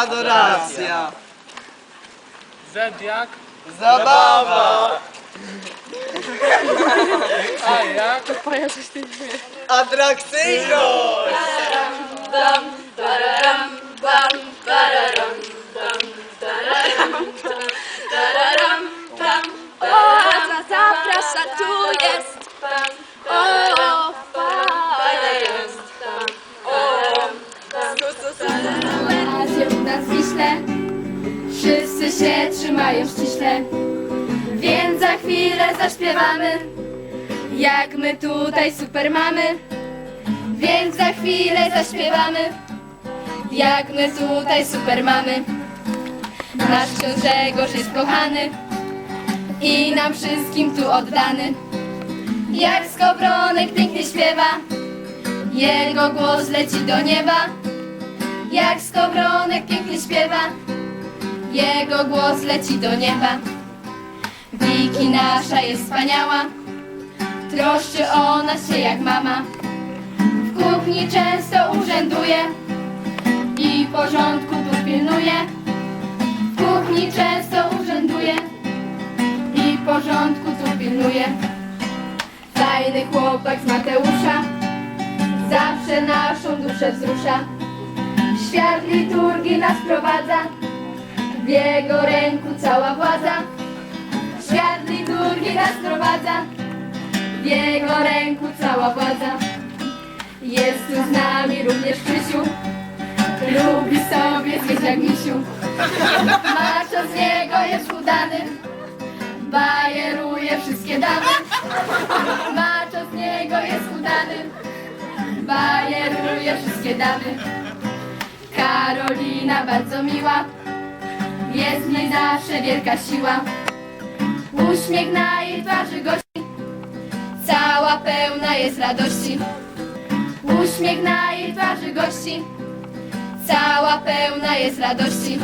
Adoracja. Z jak? Zabawa. A jak? Atrakcyjność. Zaprasza, tu jest za chwilę zaśpiewamy Jak my tutaj super mamy. Więc za chwilę zaśpiewamy Jak my tutaj super mamy. Nasz ksiądz Grzegorz jest kochany I nam wszystkim tu oddany. Jak skowronek pięknie śpiewa Jego głos leci do nieba. Jak skowronek pięknie śpiewa, jego głos leci do nieba. Wiki nasza jest wspaniała, troszczy o nas się jak mama. W kuchni często urzęduje i porządku tu pilnuje. W kuchni często urzęduje i porządku tu pilnuje. Fajny chłopak z Mateusza, zawsze naszą duszę wzrusza. Świat liturgii nas prowadza, w jego ręku cała władza. Liturgii nas prowadza, w jego ręku cała władza. Jest tu z nami również Krzysiu, lubi sobie zjeść jak misiu. Maczo z niego jest udany, bajeruje wszystkie damy. Maczo z niego jest udany, bajeruje wszystkie damy. Karolina bardzo miła, jest w niej zawsze wielka siła. Uśmiech na jej twarzy gości, cała pełna jest radości. Uśmiech na jej twarzy gości, cała pełna jest radości.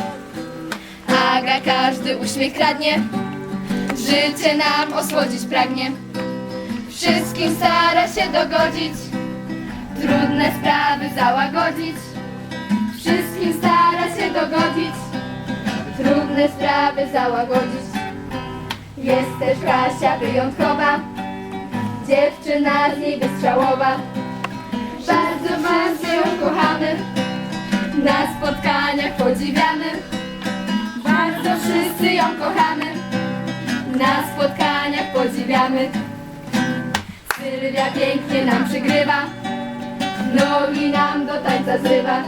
Aga każdy uśmiech kradnie, życie nam osłodzić pragnie. Wszystkim stara się dogodzić, trudne sprawy załagodzić. Wszystkim stara się dogodzić, trudne sprawy załagodzić. Jest też Kasia wyjątkowa, dziewczyna z niej wystrzałowa. Bardzo, bardzo ją kochamy, na spotkaniach podziwiamy. Bardzo wszyscy ją kochamy, na spotkaniach podziwiamy. Sylwia pięknie nam przygrywa, nogi nam do tańca zrywa.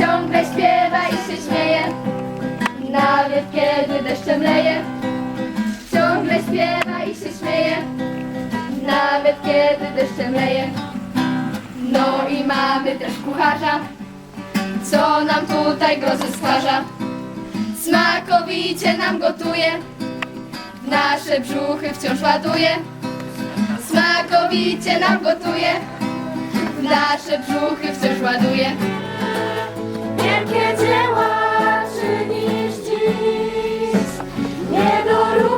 Ciągle śpiewa i się śmieje, nawet kiedy deszczem leje. Śpiewa i się śmieje, nawet kiedy deszczem leje. No i mamy też kucharza, co nam tutaj grozę stwarza. Smakowicie nam gotuje, nasze brzuchy wciąż ładuje. Smakowicie nam gotuje, nasze brzuchy wciąż ładuje. Wielkie dzieła czynisz dziś, nie dorówna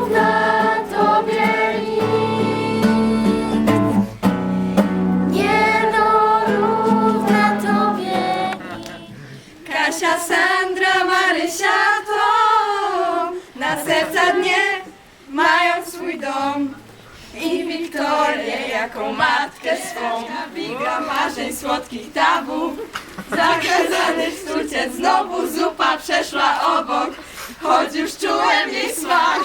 słodkich tabu Zakazany sztuciec znowu zupa przeszła obok. Choć już czułem jej smak.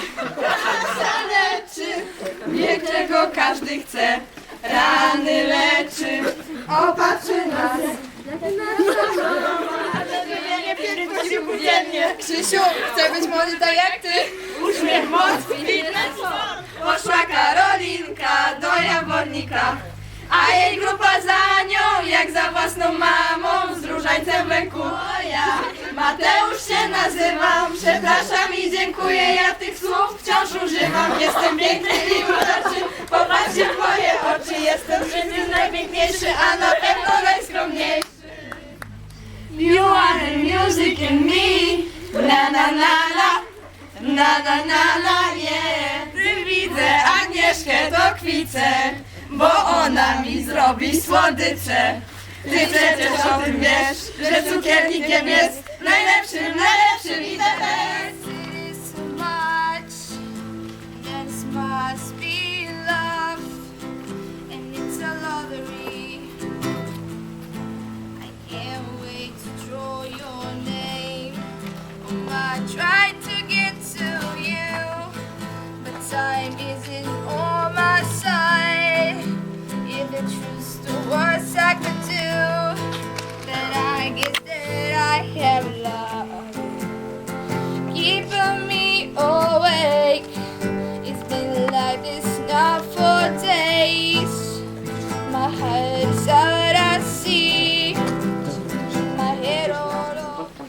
Zaleczy Wiek czego każdy chce? Rany leczy. Opatrzy nas. Krzysiu, chcę być młody tak jak ty. Uśmiech, moc, fitness, Poszła Karolinka do Jawornika, a jej się nazywam, przepraszam i dziękuję, ja tych słów wciąż używam. Jestem piękny i uroczy, popatrzcie w moje oczy, jestem w życiu najpiękniejszy, a na pewno najskromniejszy. You are the music in me, na na na na. Na na na na nie, gdy widzę Agnieszkę to kwicę, bo ona mi zrobi słodycze. Ty przecież o tym wiesz, że cukiernikiem jest najlepszym, najlepszym i the best. It is so much that must be love, and it's a lottery. I can't wait to draw your name. Oh, I tried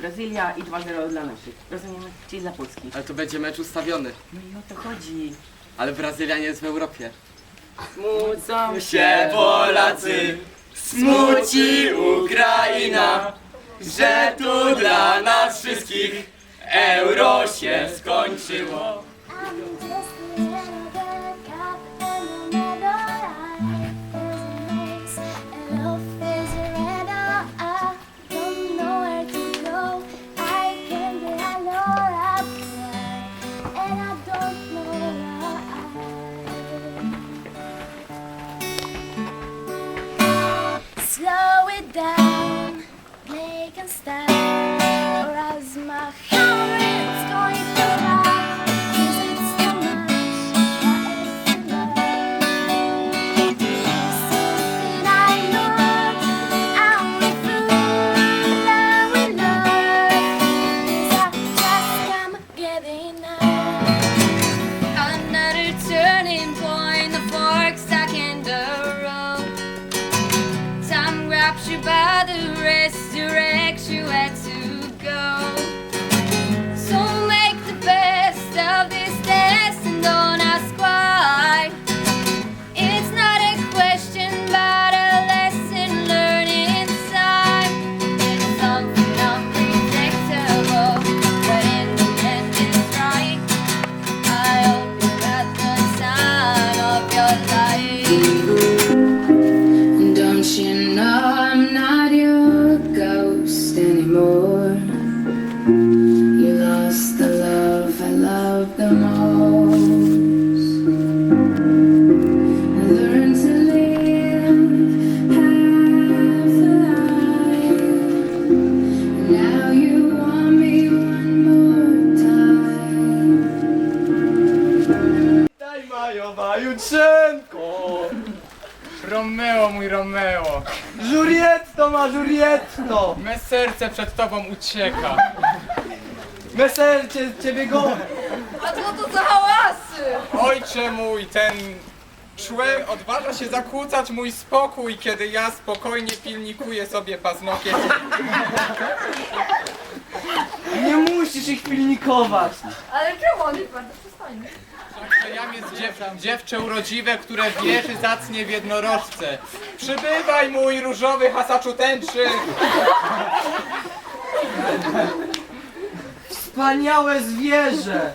Brazylia i 2-0 dla naszych. Rozumiemy? Czyli dla Polski. Ale to będzie mecz ustawiony. No i o to chodzi. Ale Brazylia nie jest w Europie. Smucą się Polacy, smuci Ukraina, że tu dla nas wszystkich euro się skończyło. Jutrzenko! Romeo, mój Romeo. Julietto ma Julietto! Me serce przed tobą ucieka. Me serce ciebie go... A co to za hałasy? Ojcze mój, ten człowiek odważa się zakłócać mój spokój, kiedy ja spokojnie pilnikuję sobie paznokieć. Nie musisz ich pilnikować! Ale czemu on jest bardzo przystojny? Jam jest dziew dziewczę urodziwe, które wierzy zacnie w jednorożce. Przybywaj mój różowy hasaczu tęczy. Wspaniałe zwierzę!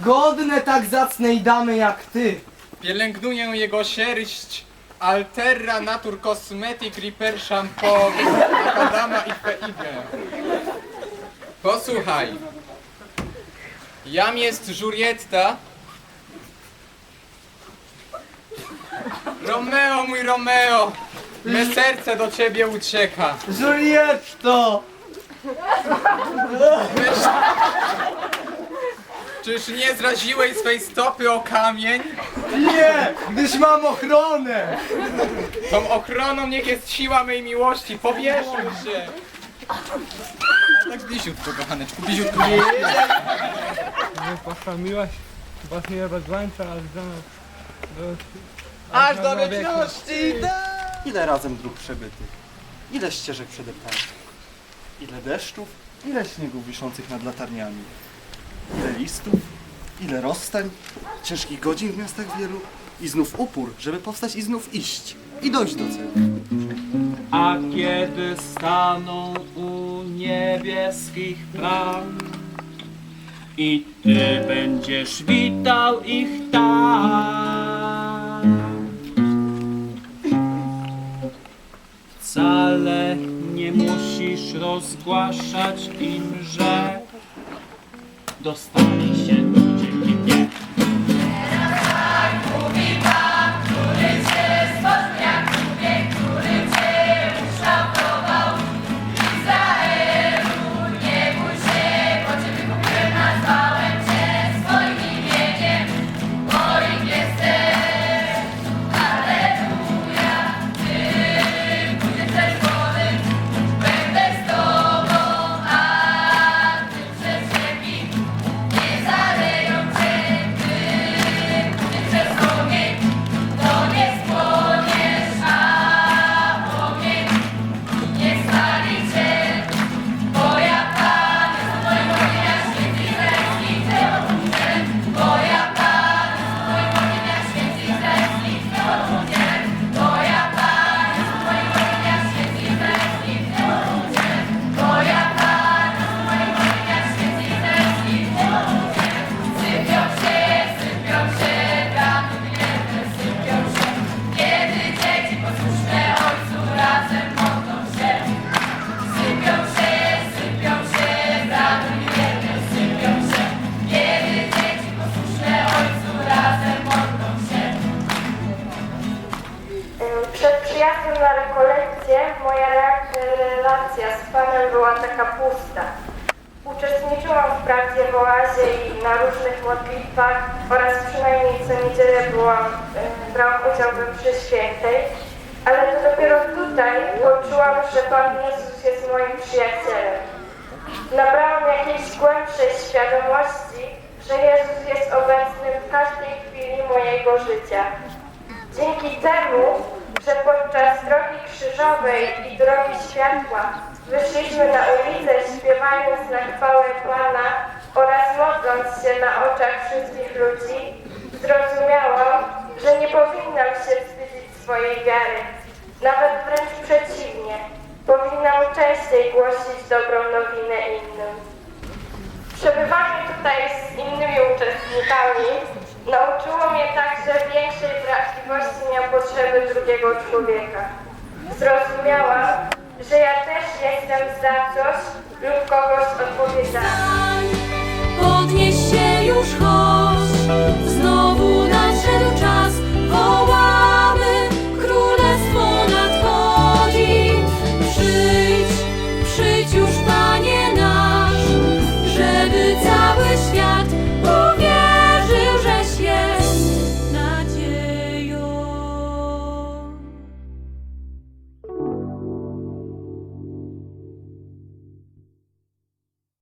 Godne tak zacnej damy jak ty! Pielęgnuję jego sierść Alterra Natur Cosmetic Repair Shampoo Akadama i Feige. Posłuchaj. Jam jest Julietta. Romeo, mój Romeo, me serce do ciebie ucieka. Julietto! Czyż nie zraziłeś swej stopy o kamień? Nie! Gdyż mam ochronę! Tą ochroną niech jest siła mej miłości. Powierzmy się. A tak bliziutko, kochaneczku, bliziutko. Wasza miłość. Was nie rozłącza aż do... do Aż do wieczności! Ile razem dróg przebytych, ile ścieżek przedeptanych, ile deszczów, ile śniegów wiszących nad latarniami, ile listów, ile rozstań, ciężkich godzin w miastach wielu? I znów upór, żeby powstać i znów iść i dojść do celu. A kiedy staną u niebieskich bram i ty będziesz witał ich tam. Wcale nie musi musisz rozgłaszać im, że dostali się taka pusta. Uczestniczyłam wprawdzie w oazie i na różnych modlitwach oraz przynajmniej co niedzielę byłam, brałam udział we mszy świętej, ale to dopiero tutaj poczułam, że Pan Jezus jest moim przyjacielem. Nabrałam jakiejś głębszej świadomości, że Jezus jest obecny w każdej chwili mojego życia. Dzięki temu, że podczas drogi krzyżowej i drogi światła wyszliśmy na ulicę śpiewając na chwałę Pana oraz modląc się na oczach wszystkich ludzi, zrozumiałam, że nie powinnam się wstydzić swojej wiary. Nawet wręcz przeciwnie, powinnam częściej głosić dobrą nowinę innym. Przebywanie tutaj z innymi uczestnikami nauczyło mnie także większej wrażliwości na potrzeby drugiego człowieka. Zrozumiałam, że ja też jestem za coś lub kogoś odpowiedzialny. Podnieś się już chodź,